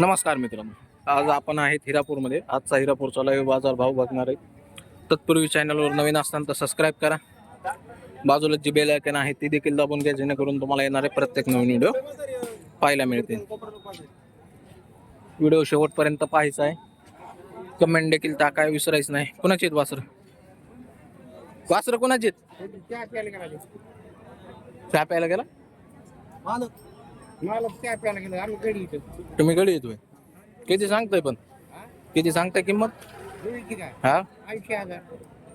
नमस्कार मित्रांनो. आज आपण आहेत हिरापूरमध्ये. आजचा हिरापूरचा लाईव्ह बाजार भाव बघणार आहे. तत्पूर्वी चॅनलवर नवीन असताना तर सबस्क्राईब करा. बाजूला जी बेल आयकन आहे ती देखील दाबून घ्या जेणेकरून तुम्हाला येणारे प्रत्येक नवीन व्हिडिओ पाहायला मिळतील. व्हिडिओ शेवटपर्यंत पाहायचा आहे. कमेंट देखील टाकाय विसरायचं नाही. कुणाची आहेत वासर? वासर कुणाची आहेत? चहा प्यायला गेला. मला त्या प्यायला गेलं? आम्ही गडी इथं. तुम्ही गडी येतोय. किती सांगताय पण? किती सांगताय किंमत? काय? हा? ऐंशी हजार.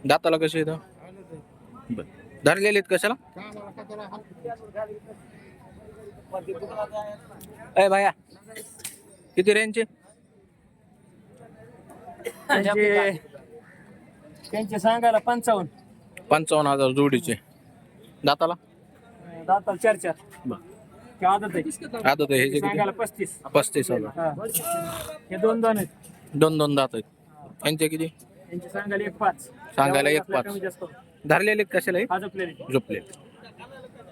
दाताला कसे येतं आलं तर. बर. धरलेले आहेत कशाला? कामाला का त्याला अय भाया. किती रेंजचे त्यांचे त्यांचे सांगायला पंचावन्न. पंचावन्न हजार जोडीचे. दाताला? दाताला चार चार. आदत आहे? आदत आहे. ह्याचे सांगायला किती? पस्तीस. पस्तीस हजार. हा. हे दोन दोन आहेत. दोन दोन दात आहेत. यांचे किती? त्यांचे सांगायला एक पाच. सांगायला एक पाच. कमी जास्त धरलेले आहेत कशाला हे? झोपले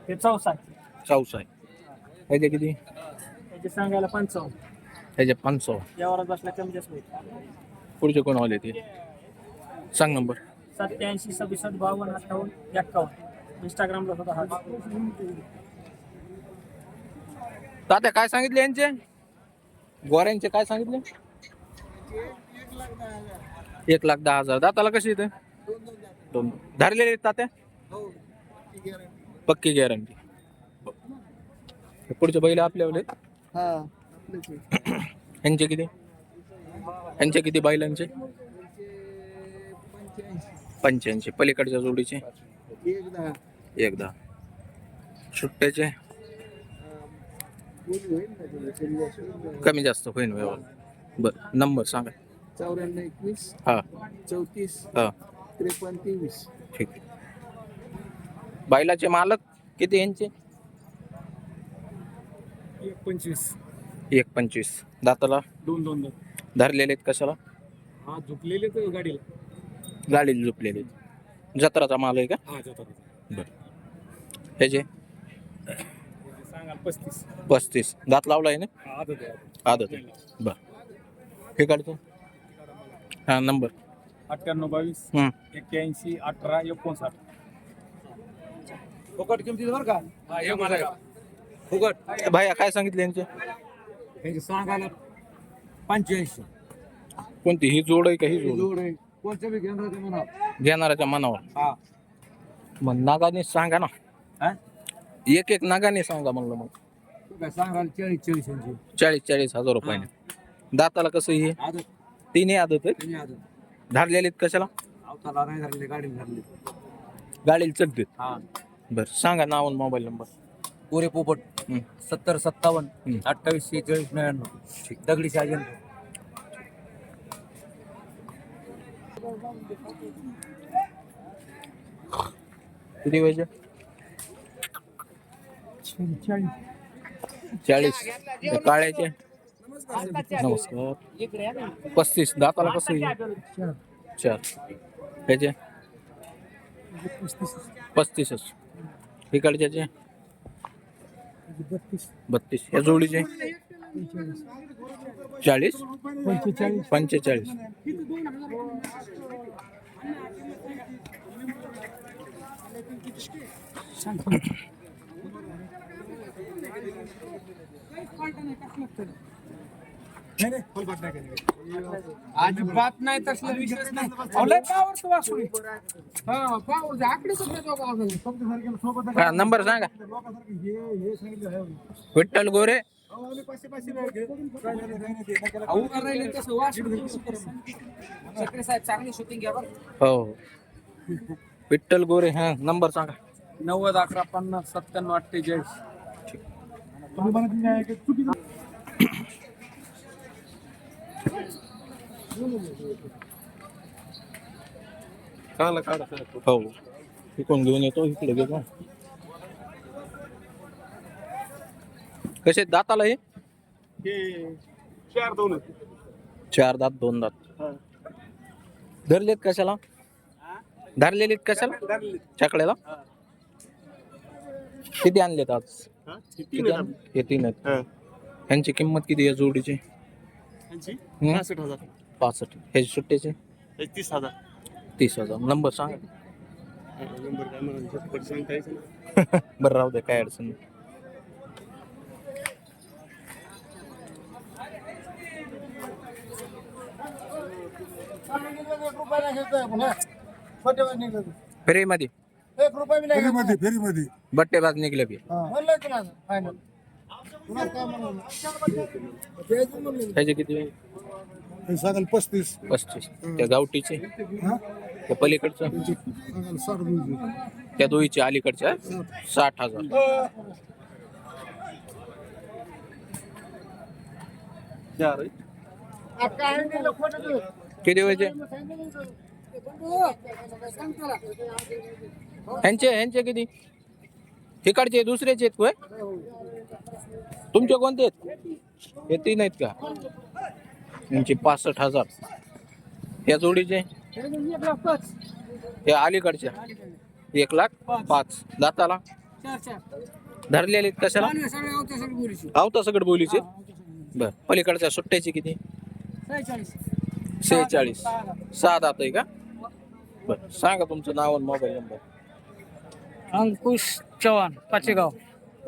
हे चौसा आहे. चौसा आहे ह्याचे किती? त्यांचे सांगायला पंचावन्न. ह्याचे पंचावन्न. यावर बसला कमी जास्त होईल. पुढचे कोण आले ते सांग नंबर. सत्याऐंशी सदुसष्ट बावन्न अठ्ठावन्न एक्कावन्न. इंस्टाग्रामला सुद्धा हा तात्या काय सांगितले यांचे? गोऱ्यांचे काय सांगितले? एक लाख दहा हजार. दाताला कशी येते दोन. धरलेले आहेत तात्या? पक्की गॅरंटी पुढचे बैल आपल्यावले आहेत. यांचे किती? यांचे किती बैलांचे? पंच्याऐंशी. पलीकडच्या जोडीचे? एक दहा. सुट्ट्याचे? कमी जास्त होईल व्यवहार. बरं नंबर सांगा. चौऱ्याण्णव एकवीस हा. चौतीस हा. त्रेपन्न तेवीस. ठीक बैलाचे मालक किती यांचे? एक पंचवीस. एक पंचवीस. दाताला? दोन दोन दोन. धरलेले आहेत कशाला? हा झुकलेले तर गाडीला. गाडीला झोपलेले आहेत जत्राचा माल आहे का? हा जातात बरं. ह्याचे पस्तीस. पस्तीस. दात लावला आहे ना आदत आहे आदत आहे. बरं. हे काढतो. हां नंबर. अठ्ठ्याण्णव बावीस. हं. एक्क्याऐंशी अठरा एकोणसाठ. फुकट किमतीत बरं का? हा हे मला फुकट. भाया काय सांगितले यांचे? हे सांगायला पंच्याऐंशी. कोणती? ही जोड आहे का ही जोड? जोड आहे. कोणत्या बी घेणार ते म्हणा घेणाऱ्याच्या मनावर. हा. मग नागाने सांगा ना. हा? एक एक नागाने सांगा म्हणलं मग. काय सांगायला चाळीस चाळीस ऐंशी चाळीस चाळीस हजार रुपयाने दाताला कसं हे? आदत. तिन्ही आदत आहे त्यांनी आदत. धरलेले आहेत कशाला? अवताला नाही धरले गाडी धरली गाडीला चढते हा. बरं सांगा नाव आणि मोबाईल नंबर. गोरे पोपट. सत्तर सत्तावन्न. अठ्ठावीस शेहेचाळीस नव्याण्णव. दगडी शाजन किती वयाचे चाळीस. काळ्याचे. नमस्कार. पस्तीस. दाताला कसं आहे? चार. ह्याचे? पस्तीसच. इकडच्याचे? बत्तीस. या जोडीचे? चाळीस. पंचेचाळीस. अजिबात नाही तसला विषयच नाही अहो, लय पावर तू वासुरी. हा, पावर. आकडे? हा नंबर सांगा विठ्ठल गोरे. हो हो. विठ्ठल गोरे हा नंबर सांगा नव्वद अकरा पन्नास सत्त्याण्णव अठ्ठेचाळीस हो इकडून घेऊन येतो इकडे घेतो कसे दाताला हे? चार दोन चार दात? दोन दात धरलेत कशाला? धरलेलीत कशाला? छकड्याला किती आणलेत आज? हे? तीन आहेत. ह्यांची किंमत किती आहे जोडीची? यांची हं? पासष्ट हजार. पासष्ट. ह्याचे सुट्टीचे? हे तीस हजार. तीस हजार. नंबर सांगा. नंबर काय मला झटपट सांगता यायचं बरं राहू दे काय अडचण नाही. फेरीमध्ये एक रुपया बी नाही फेरीमध्ये फेरीमध्ये. बट्टेबाज निघले की म्हणलं तुला फायनल तुला काय म्हणलं? द्यायचं म्हणलं ह्याचे किती? हे सांगाल पस्तीस. पस्तीस. त्या गावठीचे? हा? त्या पलीकडचं? सांगाल साठ रुपये त्या दोईचे अलीकडच्या साठ हजार. किती सांग त्याला. ह्यांचे ह्यांचे किती? तिकडचे दुसरेचे आहेत होय? तुमचे कोणते आहेत? हे तीन आहेत का? यांचे पासष्ट हजार. या जोडीचे? हे अलीकडच्या. एक लाख पाच. दाताला? धरलेले आहेत कशाला? आवते सगळे बोलीचे? बर. पलीकडच्या सुट्ट्याचे किती? सेहेचाळीस. सेहेचाळीस. सहा दात आहे का? बर. सांगा तुमचं नाव आणि mobile number. Ankush Chavan Pachegaon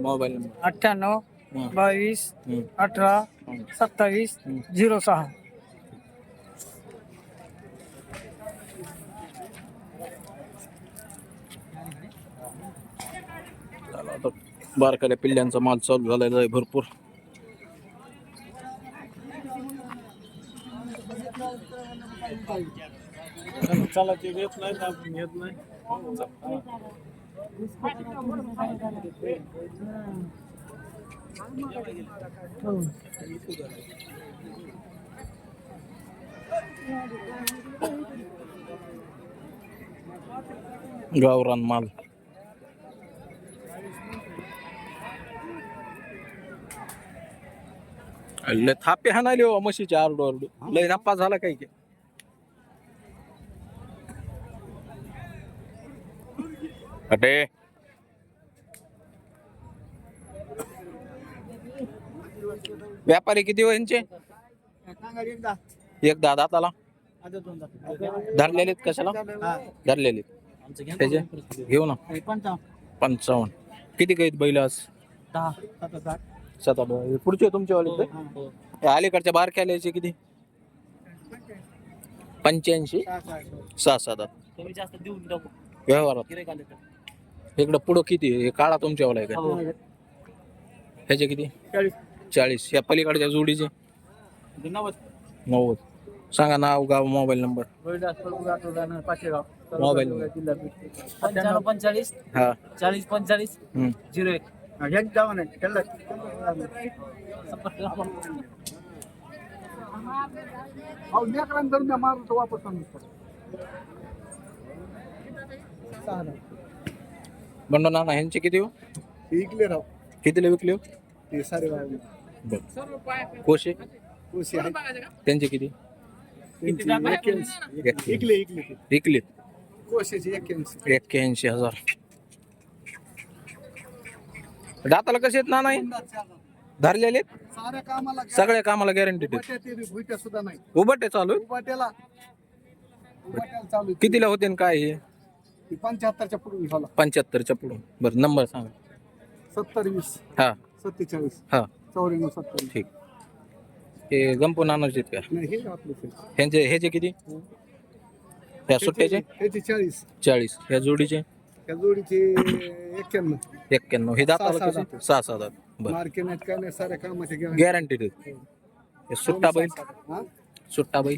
mobile number अठ्ठ्याण्णव हं. बावीस हं. अठरा. सत्तावीस. झिरो सहा चला आता बारकाल्या पिल्ल्यांचा माल चालू झालेला आहे भरपूर चला ते घेत नाही तर आपण घेत नाही गावरान माल. लय थापे हाणाले हो म्हशीचे आरडू आरडू लय नप्पा झाला काय की अटे व्यापारी किती यांचे? एक दहा दाताला धरलेले कशाला? धरलेले. त्याचे? घेऊ ना. पंचावन्न. किती काही बैल आज? सात आठ. हे पुढचे तुमचे वाले ते? हे अलीकडच्या बारक्या याचे किती? पंच्याऐंशी. सहा सात आठ. इकडं पुढं किती हे काळा तुमच्या वाला आहे का? ह्याचे किती? चाळीस. या पलीकडच्या जोडीचे? नव्वद. सांगा नाव गाव mobile number. Pachegaon. Mobile number. पंच्याण्णव पंचेचाळीस. हा. चाळीस पंचेचाळीस. हम्म. झिरो एक. अहो, लेकरांना मी मारलं तर वापस. बंडो नाना ह्यांचे किती हो? इकले राव. कितीला विकले हो? ते सारे बरं कोशे उशी आहे त्यांचे किती? त्यांची एक्क्याऐंशी. इकले इकले. विकलेत. कोशाची एक्क्याऐंशी एक्क्याऐंशी हजार. दाताला कसे आहेत नाना हे? धरलेले आहेत? साऱ्या कामाला सगळ्या कामाला गॅरंटी उभाट्या ते बी भुईट्या सुद्धा नाही उभटे चालू आहेत? चालू आहे. कितीला होते आणि काय हे? पंच्याहत्तरच्या पुढे झाला. पंच्याहत्तरच्या पुढून. बरं नंबर सांगा. सत्तर वीस. हा. सत्तेचाळीस. हा. चौऱ्याण्णव सत्तर ठीक. हे गंपू नानाचे आहेत का? नाही हे आपलं. ह्यांचे ह्याचे किती? ह्या सुट्ट्याचे? त्याची चाळीस. चाळीस. ह्या जोडीचे? त्या जोडीचे एक्क्याण्णव. एक्क्याण्णव. हे दाताला सहा कसे दात. सहा सहा दात. बरं. मार्के नाहीत काय नाही साऱ्या कामाचे घ्या गॅरंटीड हे सुट्टा बैल. हा? सुट्टा बैल.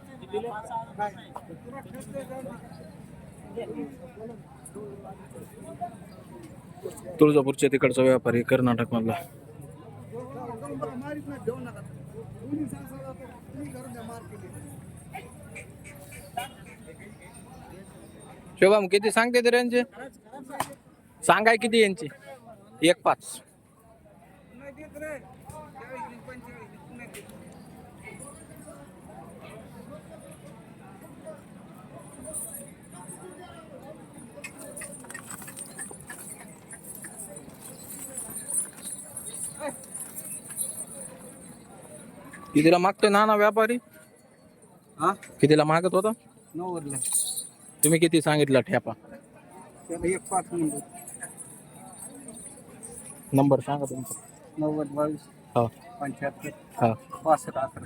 तुळजापूरच्या तिकडचा व्यापारी कर्नाटक मधला शोभाम किती सांगते ते यांचे? सांगाय किती यांची? एक पाच. कितीला मागतोय नाना व्यापारी? हा? कितीला मागत होता? नव्वदला. तुम्ही किती सांगितलं ठेपा? त्याला एक पाच मिनिट नंबर सांगा तुमचा. नव्वद बावीस हा. पंच्याहत्तर हा. पासष्ट अकरा.